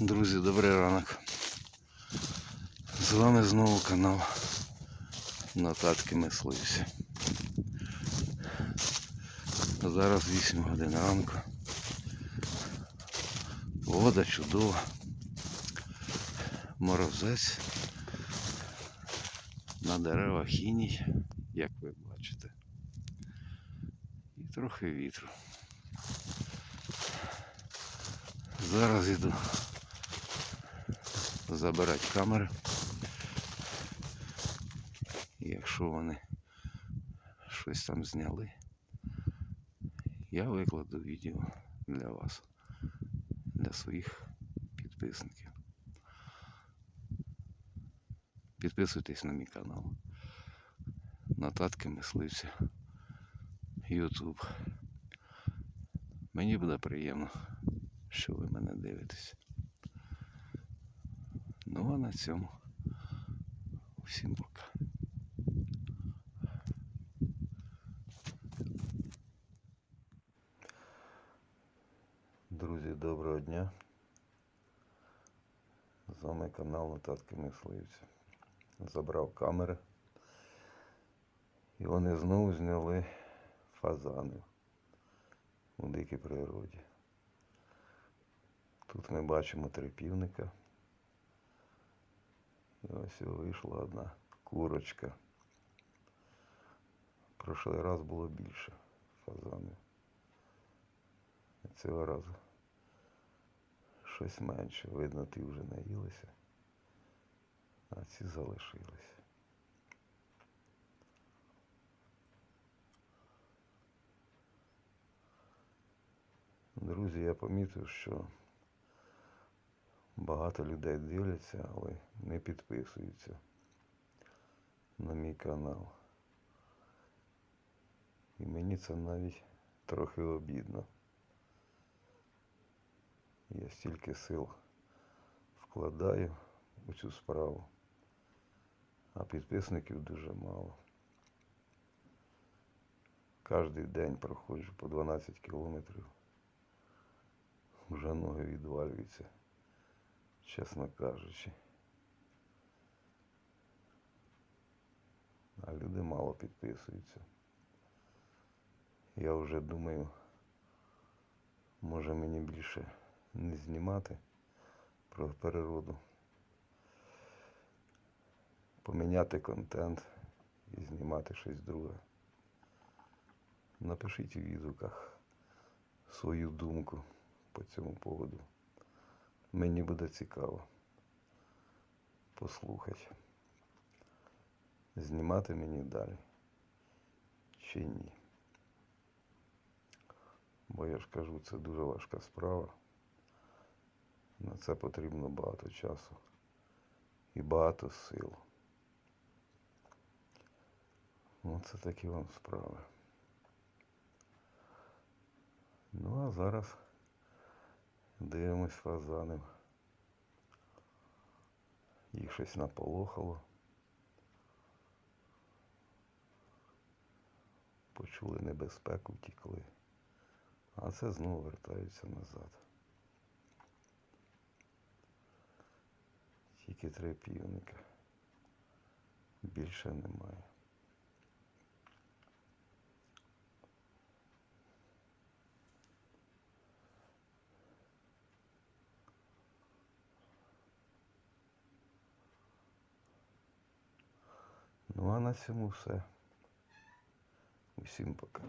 Друзі, добрий ранок. З вами знову канал Нотатки Мисливці. Зараз 8 годин ранку. Вода чудова. Морозець. На деревах іній, як ви бачите. І трохи вітру. Зараз іду забирати камери. Якщо вони щось там зняли, я викладу відео для вас, для своїх підписників. Підписуйтесь на мій канал. Нотатки мисливця. YouTube. Мені буде приємно, що ви мене дивитесь. На цьому всім пока. Друзі, доброго дня. З вами канал Нотатки Мисливця. Забрав камери. І вони знову зняли фазанів у дикій природі. Тут ми бачимо три півника. І ось вийшла одна курочка. Прошлий раз було більше фазанів. Цього разу щось менше. Видно, ті вже наїлися, а ці залишились. Друзі, я помітив, що багато людей дивляться, але не підписуються на мій канал. І мені це навіть трохи обідно. Я стільки сил вкладаю у цю справу, а підписників дуже мало. Кожний день проходжу по 12 кілометрів. Вже ноги відвалюються, чесно кажучи. А люди мало підписуються. Я вже думаю, може мені більше не знімати про природу, поміняти контент і знімати щось друге. Напишіть у відгуках свою думку по цьому поводу. Мені буде цікаво послухати. Знімати мені далі чи ні. Бо я ж кажу, це дуже важка справа. На це потрібно багато часу і багато сил. Оце такі вам справи. Ну а зараз дивимось фазанів. Їх щось наполохало. Почули небезпеку, втікли. А це знову вертаються назад. Тільки три півника. Більше немає. Ну а на цьому все. Усім пока.